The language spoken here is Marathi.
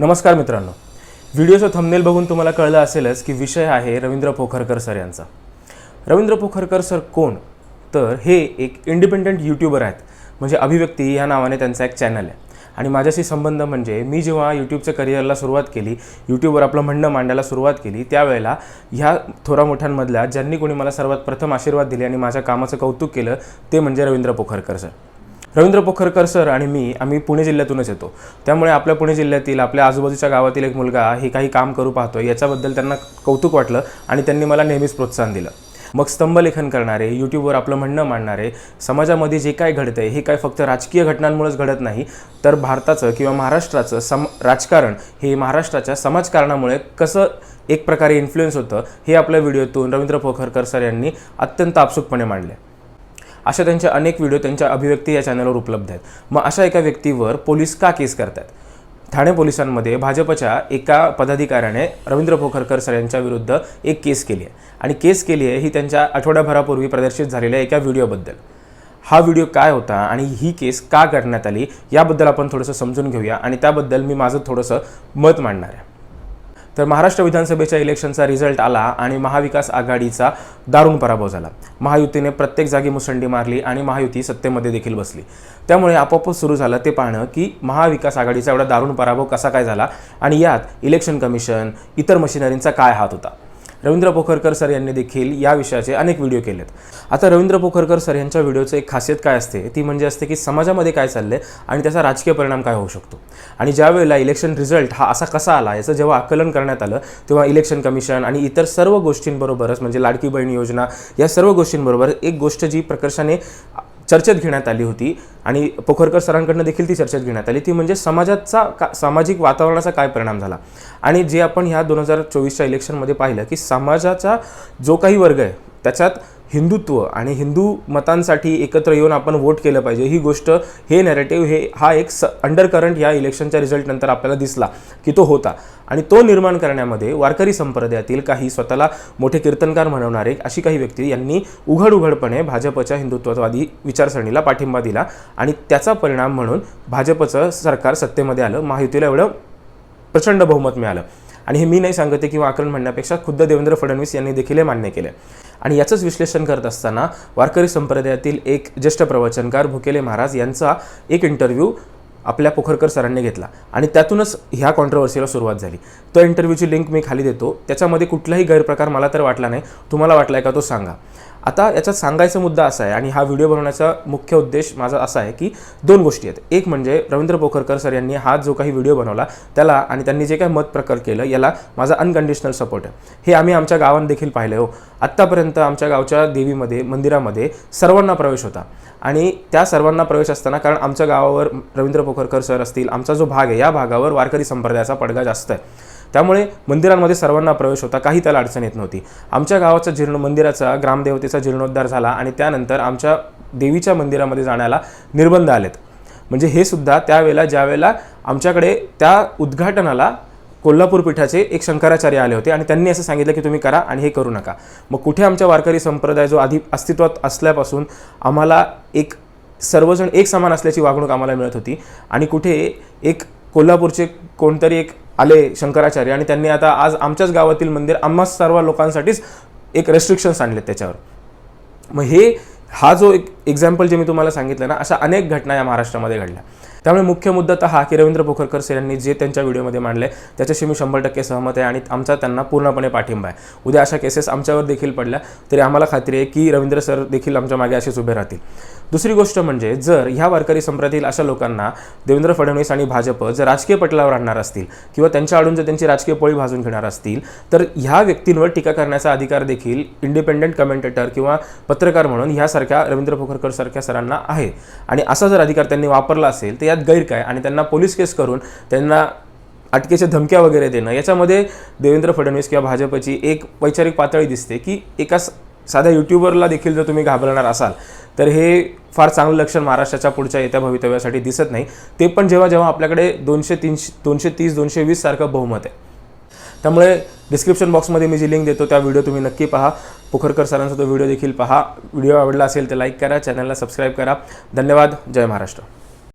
नमस्कार मित्रांनो. व्हिडिओचं थंबनेल बघून तुम्हाला कळलं असेलच की विषय आहे रवींद्र पोखरकर सर यांचा. रवींद्र पोखरकर सर कोण? तर हे एक इंडिपेंडंट यूट्यूबर आहेत. म्हणजे अभिव्यक्ती ह्या नावाने त्यांचा एक चॅनल आहे. आणि माझ्याशी संबंध म्हणजे मी जेव्हा यूट्यूबच्या करिअरला सुरुवात केली यूट्यूबवर आपलं म्हणणं मांडायला सुरुवात केली त्यावेळेला ह्या थोरा मोठ्यांमधल्या ज्यांनी कोणी मला सर्वात प्रथम आशीर्वाद दिले आणि माझ्या कामाचं कौतुक केलं ते म्हणजे रवींद्र पोखरकर सर. रवींद्र पोखरकर सर आणि मी आम्ही पुणे जिल्ह्यातूनच येतो. त्यामुळे आपल्या पुणे जिल्ह्यातील आपल्या आजूबाजूच्या गावातील एक मुलगा हे काही काम करू पाहतो याच्याबद्दल त्यांना कौतुक वाटलं आणि त्यांनी मला नेहमीच प्रोत्साहन दिलं. मग स्तंभलेखन करणारे यूट्यूबवर आपलं म्हणणं मांडणारे समाजामध्ये जे काय घडतंय हे काय फक्त राजकीय घटनांमुळेच घडत नाही तर भारताचं किंवा महाराष्ट्राचं सम राजकारण हे महाराष्ट्राच्या समाजकारणामुळे कसं एक प्रकारे इन्फ्लुएन्स होतं हे आपल्या व्हिडिओतून रवींद्र पोखरकर सर यांनी अत्यंत आपसुकपणे मांडले अशा त्यांच्या अनेक व्हिडिओ त्यांच्या अभिव्यक्ती या चॅनलवर उपलब्ध आहेत. मग अशा एका व्यक्तीवर पोलीस का केस करतात? ठाणे पोलिसांमध्ये भाजपच्या एका पदाधिकाऱ्याने रवींद्र पोखरकर सर यांच्या विरुद्ध एक केस केली आहे. आणि केस केली आहे ही त्यांच्या आठवड्याभरापूर्वी प्रदर्शित झालेल्या एका व्हिडिओबद्दल हा व्हिडिओ काय होता आणि ही केस का करण्यात आली? याबद्दल आपण थोडंसं समजून घेऊया आणि त्याबद्दल मी माझं थोडंसं मत मांडणार आहे. तर महाराष्ट्र विधानसभेच्या इलेक्शनचा रिझल्ट आला आणि महाविकास आघाडीचा दारुण पराभव झाला. महायुतीने प्रत्येक जागी मुसंडी मारली आणि महायुती सत्तेमध्ये देखील बसली. त्यामुळे आपोआपच सुरू झालं ते पाहणं की महाविकास आघाडीचा एवढा दारुण पराभव कसा काय झाला आणि यात इलेक्शन कमिशन इतर मशिनरींचा काय हात होता? रवींद्र पोखरकर सर यांनी देखील या विषयाचे अनेक व्हिडिओ केलेत. आता रवींद्र पोखरकर सर यांच्या व्हिडिओचं एक खासियत काय असते? ती म्हणजे असते की समाजामध्ये काय चाललंय आणि त्याचा राजकीय परिणाम काय होऊ शकतो? आणि ज्या वेळेला इलेक्शन रिझल्ट हा असा कसा आला याचं जेव्हा आकलन करण्यात आलं तेव्हा इलेक्शन कमिशन आणि इतर सर्व गोष्टींबरोबरच म्हणजे लाडकी बहीण योजना या सर्व गोष्टींबरोबर एक गोष्ट जी प्रकर्षाने चर्चेत घेण्यात आली होती आणि पोखरकर सरांकडनं देखील ती चर्चेत घेण्यात आली. ती म्हणजे समाजाचा का सामाजिक वातावरणाचा काय परिणाम झाला? आणि जे आपण ह्या दोन हजार चोवीसच्या इलेक्शनमध्ये पाहिलं की समाजाचा जो काही वर्ग आहे त्याच्यात हिंदुत्व आणि हिंदू मतांसाठी एकत्र येऊन आपण वोट केलं पाहिजे. ही गोष्ट हे नॅरेटिव्ह हे हा एक स अंडर करंट या इलेक्शनच्या रिझल्टनंतर आपल्याला दिसला की तो होता. आणि तो निर्माण करण्यामध्ये वारकरी संप्रदायातील काही स्वतःला मोठे कीर्तनकार म्हणवणारे अशी काही व्यक्ती यांनी उघड उघडपणे भाजपच्या हिंदुत्ववादी विचारसरणीला पाठिंबा दिला आणि त्याचा परिणाम म्हणून भाजपचं सरकार सत्तेमध्ये आलं महायुतीला एवढं प्रचंड बहुमत मिळालं. आणि हे मी नाही सांगते किंवा आकलन म्हणण्यापेक्षा खुद्द देवेंद्र फडणवीस यांनी देखील हे मान्य केले. आणि याचंच विश्लेषण करत असताना वारकरी संप्रदायातील एक ज्येष्ठ प्रवचनकार भुकेले महाराज यांचा एक इंटरव्ह्यू आपल्या पोखरकर सरांनी घेतला. आणि त्यातूनच ह्या कॉन्ट्रवर्सीला सुरुवात झाली. तो इंटरव्ह्यूची लिंक मी खाली देतो. त्याच्यामध्ये कुठलाही गैरप्रकार मला तर वाटला नाही. तुम्हाला वाटला आहे का तो सांगा. आता याच्यात सांगायचा मुद्दा असा आहे आणि हा व्हिडिओ बनवण्याचा मुख्य उद्देश माझा असा आहे की दोन गोष्टी आहेत. एक म्हणजे रवींद्र पोखरकर सर यांनी हा जो काही व्हिडिओ बनवला त्याला आणि त्यांनी जे काही मत प्रकार केलं याला माझा अनकंडिशनल सपोर्ट आहे. हे आम्ही आमच्या गावांत देखील पाहिलं हो. आत्तापर्यंत आमच्या गावच्या देवीमध्ये मंदिरामध्ये सर्वांना प्रवेश होता. आणि त्या सर्वांना प्रवेश असताना कारण आमच्या गावावर रवींद्र पोखरकर सर असतील आमचा जो भाग आहे या भागावर वारकरी संप्रदायाचा पडगा जास्त आहे. त्यामुळे मंदिरांमध्ये सर्वांना प्रवेश होता काही त्याला अडचण येत नव्हती. आमच्या गावाचा जीर्ण मंदिराचा ग्रामदेवतेचा जीर्णोद्धार झाला आणि त्यानंतर आमच्या देवीच्या मंदिरामध्ये जाण्याला निर्बंध आलेत. म्हणजे हे सुद्धा त्यावेळेला ज्यावेळेला आमच्याकडे त्या उद्घाटनाला कोल्हापूर पीठाचे एक शंकराचार्य आले होते आणि त्यांनी असं सांगितलं की तुम्ही करा आणि हे करू नका. मग कुठे आमच्या वारकरी संप्रदाय जो आधी अस्तित्वात असल्यापासून आम्हाला एक सर्वजण एक समान असल्याची वागणूक आम्हाला मिळत होती आणि कुठे एक कोल्हापूरचे कोणतरी एक आले शंकराचार्य आणि त्यांनी आता आज आमच्याच गावातील मंदिर आम्हा सर्व लोकांसाठीच एक रेस्ट्रिक्शन्स आणले त्याच्यावर. मग हे हा जो एक एक्झाम्पल जे मी तुम्हाला सांगितलं ना अशा अनेक घटना या महाराष्ट्रामध्ये घडल्या. त्यामुळे मुख्य मुद्दा तर हा की रवींद्र पोखरकर सर यांनी जे त्यांच्या व्हिडिओमध्ये मांडले त्याच्याशी मी शंभर टक्के सहमत आहे आणि आमचा त्यांना पूर्णपणे पाठिंबा आहे. उद्या अशा केसेस आमच्यावर देखील पडल्या तरी आम्हाला खात्री आहे की रवींद्र सर देखील आमच्या मागे असेच उभे राहतील. दुसरी गोष्ट म्हणजे जर ह्या वारकरी संप्रदायातील अशा लोकांना देवेंद्र फडणवीस आणि भाजप जर राजकीय पटलावर आणणार असतील किंवा त्यांच्या आडून जर त्यांची राजकीय पोळी भाजून घेणार असतील तर ह्या व्यक्तींवर टीका करण्याचा अधिकार देखील इंडिपेंडंट कमेंटेटर किंवा पत्रकार म्हणून ह्यासारख्या रवींद्र पोखरकर सारख्या सरांना आहे. आणि असा जर अधिकार त्यांनी वापरला असेल तर त्यात गैर काय? आणि त्यांना पोलीस केस करून त्यांना अटकेच्या धमक्या वगैरे देणं याच्यामध्ये देवेंद्र फडणवीस किंवा भाजपची एक वैचारिक पातळी दिसते की एका साध्या युट्यूबरला देखील जर तुम्ही घाबरणार असाल तर हे फार चांगलं लक्षण महाराष्ट्राच्या पुढच्या येत्या भवितव्यासाठी दिसत नाही. ते पण जेव्हा जेव्हा आपल्याकडे दोनशे तीनशे दोनशे तीस दोनशे वीस सारखं बहुमत आहे. त्यामुळे डिस्क्रिप्शन बॉक्समध्ये मी जी लिंक देतो त्या व्हिडिओ तुम्ही नक्की पहा. पोखरकर सरांचा तो व्हिडिओ देखील पहा. व्हिडिओ आवडला असेल तर लाईक करा चॅनलला सबस्क्राईब करा. धन्यवाद. जय महाराष्ट्र.